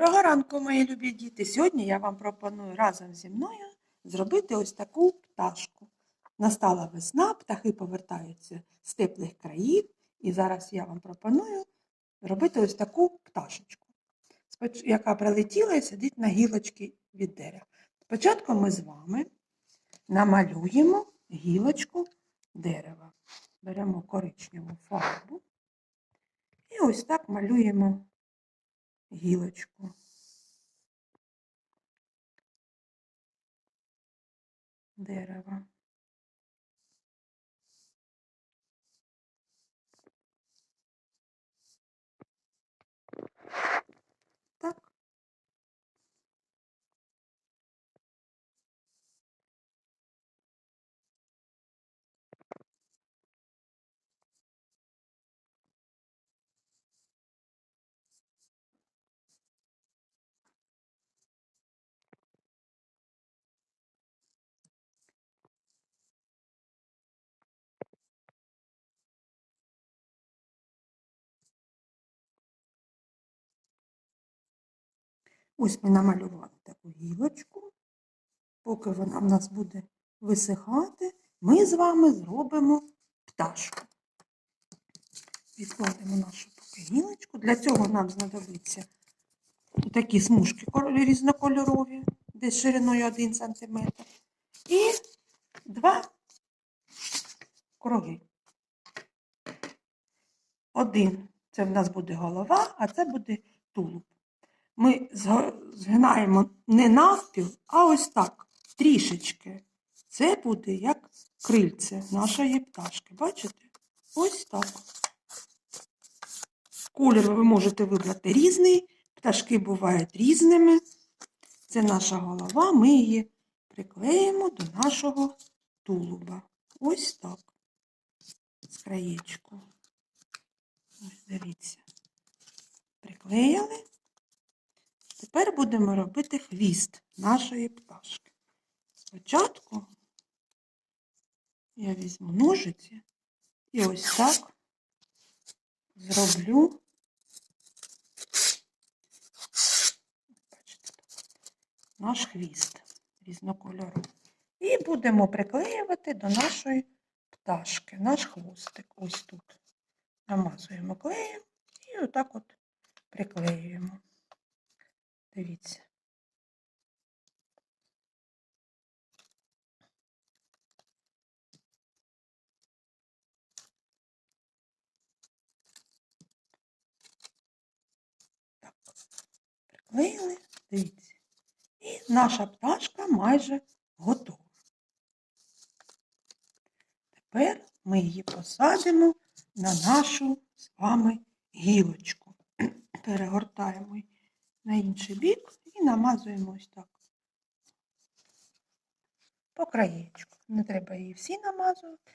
Доброго ранку, мої любі діти! Сьогодні я вам пропоную разом зі мною зробити ось таку пташку. Настала весна, птахи повертаються з теплих країв, і зараз я вам пропоную робити ось таку пташечку, яка прилетіла і сидить на гілочці від дерева. Спочатку ми з вами намалюємо гілочку дерева. Беремо коричневу фарбу і ось так малюємо гілочку. Дерева. Ось ми намалювали таку гілочку. Поки вона в нас буде висихати, ми з вами зробимо пташку. Відкладемо нашу поки гілочку. Для цього нам знадобиться такі смужки різнокольорові, десь шириною 1 см. І два круги. Один це в нас буде голова, а це буде тулуб. Ми згинаємо не навпіл, а ось так, трішечки. Це буде як крильце нашої пташки. Бачите? Ось так. Колір ви можете вибрати різний. Пташки бувають різними. Це наша голова, ми її приклеїмо до нашого тулуба. Ось так. З краєчку. Ось дивіться. Приклеїли. Тепер будемо робити хвіст нашої пташки. Спочатку я візьму ножиці і ось так зроблю. Наш хвіст різнокольоровий. І будемо приклеювати до нашої пташки, наш хвостик. Ось тут. Намазуємо клеєм і отак от приклеюємо. Дивіться. Так, приклеїли, дивіться. І наша пташка майже готова. Тепер ми її посадимо на нашу з вами гілочку. Перегортаємо її на інший бік і намазуємо ось так. По краєчку. Не треба її всі намазувати.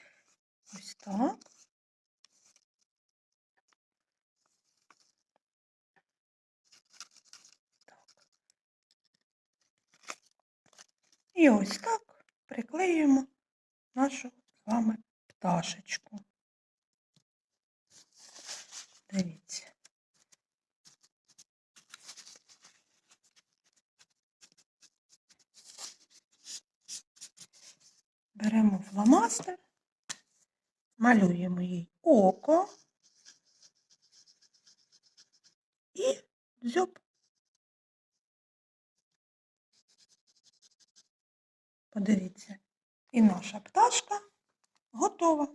Ось так. Так. І ось так приклеюємо нашу з вами пташечку. Дивіться. Беремо фломастер, малюємо їй око і дзьоб. Подивіться, і наша пташка готова.